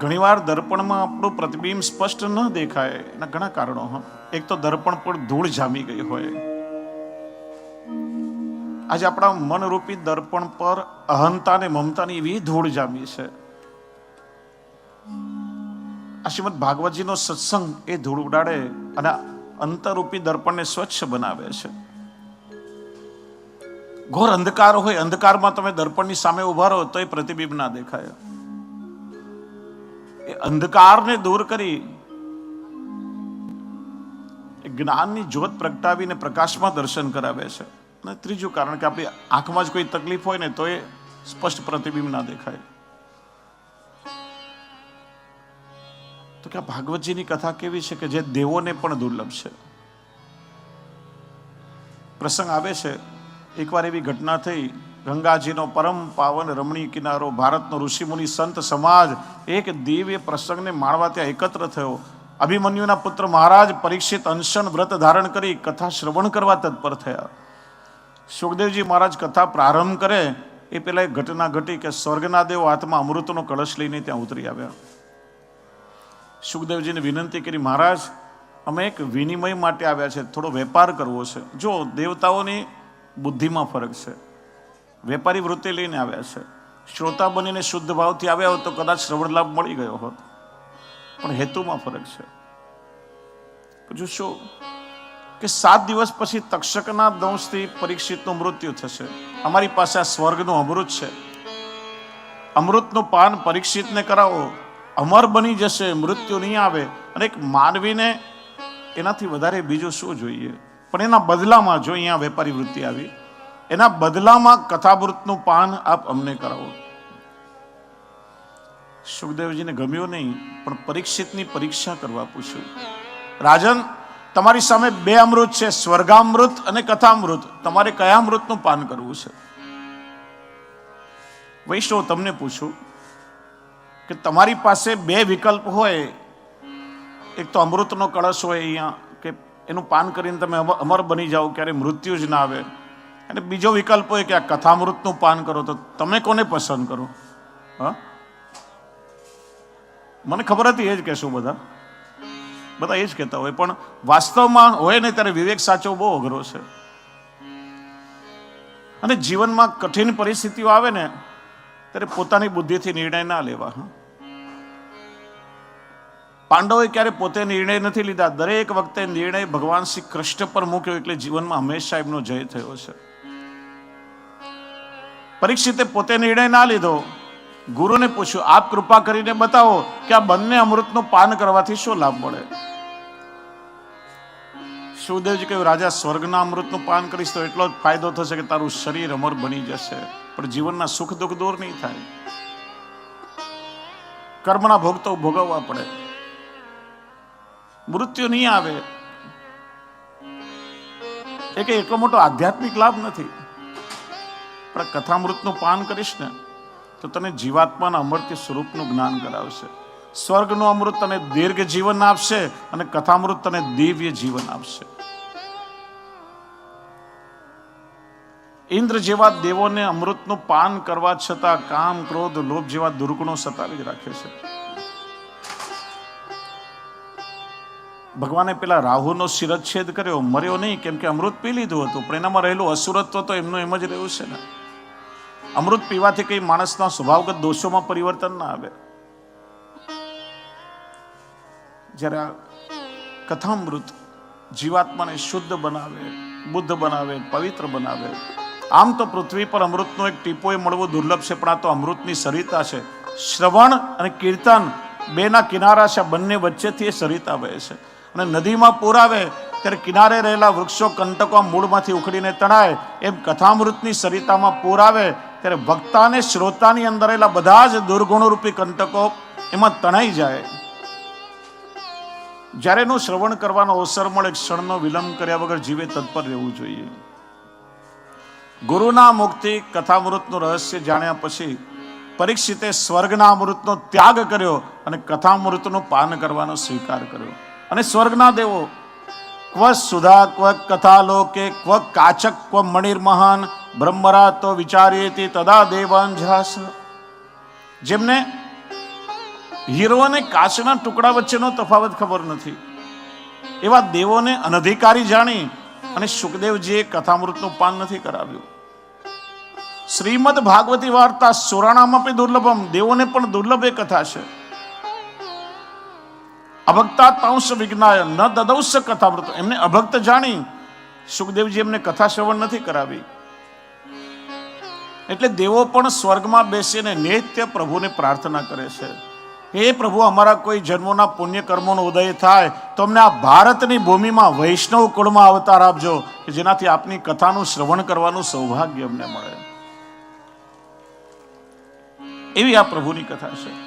ઘણીવાર દર્પણમાં આપણું પ્રતિબિંબ સ્પષ્ટ ન દેખાય, એના ઘણા કારણો એક તો દર્પણ પર ધૂળ જામી ગઈ હોય. આજે આપણા મનરૂપી દર્પણ પર અહંતા ને મમતાની એવી ધૂળ જામી છે. શ્રીમદ ભાગવતજીનો સત્સંગ એ ધૂળ ઉડાડે અને અંતરૂપી દર્પણને સ્વચ્છ બનાવે છે. ઘોર અંધકાર હોય, અંધકારમાં તમે દર્પણની સામે ઊભા રહો તો એ પ્રતિબિંબ ના દેખાય. એ અંધકારને દૂર કરી જ્ઞાનની જ્યોત પ્રગટાવીને પ્રકાશમાં દર્શન કરાવે છે. અને ત્રીજું કારણ કે આપણી આંખમાં જ કોઈ તકલીફ હોય ને તો એ સ્પષ્ટ પ્રતિબિંબ ના દેખાય. તો કે આ ભાગવતજીની કથા કેવી છે કે જે દેવોને પણ દુર્લભ છે? પ્રસંગ આવે છે, એકવાર એવી ઘટના થઈ ગંગાજીનો પરમ પાવન રમણીય કિનારો, ભારતનો ઋષિમુનિ સંત સમાજ, એક દિવ્ય પ્રસંગને માણવા ત્યાં એકત્ર થયો. અભિમન્યુના પુત્ર મહારાજ પરીક્ષિત અનશન વ્રત ધારણ કરી કથા શ્રવણ કરવા તત્પર થયા. સુખદેવજી મહારાજ કથા પ્રારંભ કરે, એ પેલા એક ઘટના ઘટી કે સ્વર્ગના દેવ હાથમાં અમૃતનો કળશ લઈને ત્યાં ઉતરી આવ્યા. સુખદેવજીને વિનંતી કરી, મહારાજ, અમે એક વિનિમય માટે આવ્યા છે, થોડો વેપાર કરવો છે. જો દેવતાઓની બુદ્ધિમાં ફરક છે. વેપારી વૃત્તિ લઈને આવ્યા છે. શ્રોતા બનીને શુદ્ધ ભાવથી આવ્યા હોત તો કદાચ શ્રવણ લાભ મળી ગયો હોત. પણ હેતુમાં ફરક છે. પછી શું? કે સાત દિવસ પછી તક્ષકના દંશથી પરીક્ષિતનું મૃત્યુ થશે. અમારી પાસે આ સ્વર્ગનું અમૃત છે. અમૃતનું પાન પરીક્ષિતને કરાવો. અમર બની જશે, મૃત્યુ નહીં આવે. અને એક માનવીને એનાથી વધારે બીજું શું જોઈએ? પણ એના બદલામાં જો અહીંયા વેપારી વૃત્તિ આવી એના બદલામાં કથાવૃતનું પાન આપ અમને કરાવો. સુખદેવજીને ગમ્યું નહીં, પણ પરીક્ષિતની પરીક્ષા કરવા પૂછ્યું. રાજન, તમારી સામે બે અમૃત છે, સ્વર્ગામૃત અને કથામૃત. તમારે કયા અમૃતનું પાન કરવું છે? વૈષ્ણવ તમને પૂછું કે તમારી પાસે બે વિકલ્પ હોય, એક તો અમૃતનો કળશ હોય અહીંયા, કે એનું પાન કરીને તમે અમર બની જાઓ ક્યારે મૃત્યુ જ ના આવે. અને બીજો વિકલ્પ હોય કે આ કથામૃતનું પાન કરો તો તમે કોને પસંદ કરો? હા? મને ખબર હતી એ જ કહેશું બધા. બધા એ જ કહેતા હોય, પણ વાસ્તવમાં હોય ને ત્યારે વિવેક સાચો બહુ અઘરો છે. અને જીવનમાં કઠિન પરિસ્થિતિઓ આવે ને, ત્યારે પોતાની બુદ્ધિથી નિર્ણય ના લેવા, હા. પાંડવોએ ક્યારે પોતે નિર્ણય નથી લીધા. દરેક વખતે નિર્ણય ભગવાન શ્રી કૃષ્ણ પર મૂક્યો, એટલે જીવનમાં હંમેશા એમનો જય થયો છે. પરીક્ષિતે પોતે નિર્ણય ના લીધો. ગુરુને પૂછ્યું, આપ કૃપા કરીને બતાવો કે આ બંને અમૃતનું પાન કરવાથી શું લાભ મળે? સુખદેવજી કહ્યું, રાજા, સ્વર્ગના અમૃતનું પાન કરીશ તો એટલો જ ફાયદો થશે કે તારું શરીર અમર બની જશે. પણ જીવનના સુખ દુઃખ દૂર નહીં થાય. કર્મના ભોગ તો ભોગવવા પડે. મૃત્યુ નહીં આવે. એ કે એટલો મોટો આધ્યાત્મિક લાભ નથી. પણ કથામૃતનું પાન કરીશ ને, તો તને જીવાત્માના અમર્ત્ય સ્વરૂપનું જ્ઞાન કરાવશે. સ્વર્ગનું અમૃત તને દીર્ઘ જીવન આપશે અને કથામૃત તને દિવ્ય જીવન આપશે. ઇન્દ્ર જેવા દેવોને અમૃતનું પાન કરવા છતાં કામ, ક્રોધ, લોભ જેવા દુર્ગુણો સતાવી જ રાખે છે. ભગવાને પેલા રાહુનો શિરચ્છેદ કર્યો. મર્યો નહીં, કેમ કે અમૃત પી લીધું હતું, પણ એનામાં રહેલું અસુરત્વ તો એમનું એમ જ રહ્યું છે ને. અમૃત પીવાથી કઈ માણસના સ્વભાવગત દોષોમાં પરિવર્તન ના આવે? જ્યારે કથામૃત જીવાત્માને શુદ્ધ બનાવે, બુદ્ધ બનાવે, પવિત્ર બનાવે, આમ તો પૃથ્વી પર અમૃતનો એક ટીપોય મળવો દુર્લભ છે, પણ આ તો અમૃતની સરિતા છે. શ્રવણ અને કીર્તન બેના કિનારા છે બંને વચ્ચેથી એ સરિતા વહે છે. અને નદીમાં પૂર આવે, ત્યારે કિનારે રહેલા વૃક્ષો, કંટકો મૂળમાંથી ઉખડીને તણાય, એમ કથામૃતની સરિતામાં પૂર આવે ત્યારે વક્તાને શ્રોતાની અંદર એલા બધા જ દુર્ગુણરૂપી કંટકો એમાં તણાઈ જાય. જ્યારે એનું શ્રવણ કરવાનો અવસર મળે ક્ષણનો વિલંબ કર્યા વગર જીવે તત્પર રહેવું જોઈએ. ગુરુના મુક્તિ કથામૃતનું રહસ્ય જાણ્યા પછી પરીક્ષિતે સ્વર્ગના અમૃતનો ત્યાગ કર્યો અને કથામૃતનું પાન કરવાનો સ્વીકાર કર્યો. અને સ્વર્ગના દેવો, ક્વ સુધા, ક્વ કથા લોકે, ક્વ કાચક, ક્વ મણિર્મહાન બ્રહ્મરા તો વિચાર્યેતી તદા દેવાંજાસ. જેમને હીરો અને કાચના ટુકડા વચ્ચેનો તફાવત ખબર નથી. એવા દેવોને અનધિકારી જાણી અને સુખદેવજીએ કથામૃતનું પાન નથી કરાવ્યું. શ્રીમદ ભાગવતી વાર્તા સુરાણામાં દુર્લભમ, દેવોને પણ દુર્લભ એ કથા છે. અભક્તા તાંશ વિજ્ઞાય ન દદૌશ કથામૃત. એમને અભક્ત જાણી સુખદેવજી એમને કથા શ્રવણ નથી કરાવી. એટલે દેવો પણ સ્વર્ગમાં બેસીને નિત્ય પ્રભુને પ્રાર્થના કરે છે. હે પ્રભુ, અમારા કોઈ જન્મોના પુણ્ય કર્મોનો ઉદય થાય, તો અમને આ ભારતની ભૂમિમાં વૈષ્ણવ કુળમાં અવતાર આપજો, કે જેનાથી આપની કથાનું શ્રવણ કરવાનું સૌભાગ્ય અમને મળે. એવી આ પ્રભુની કથા છે.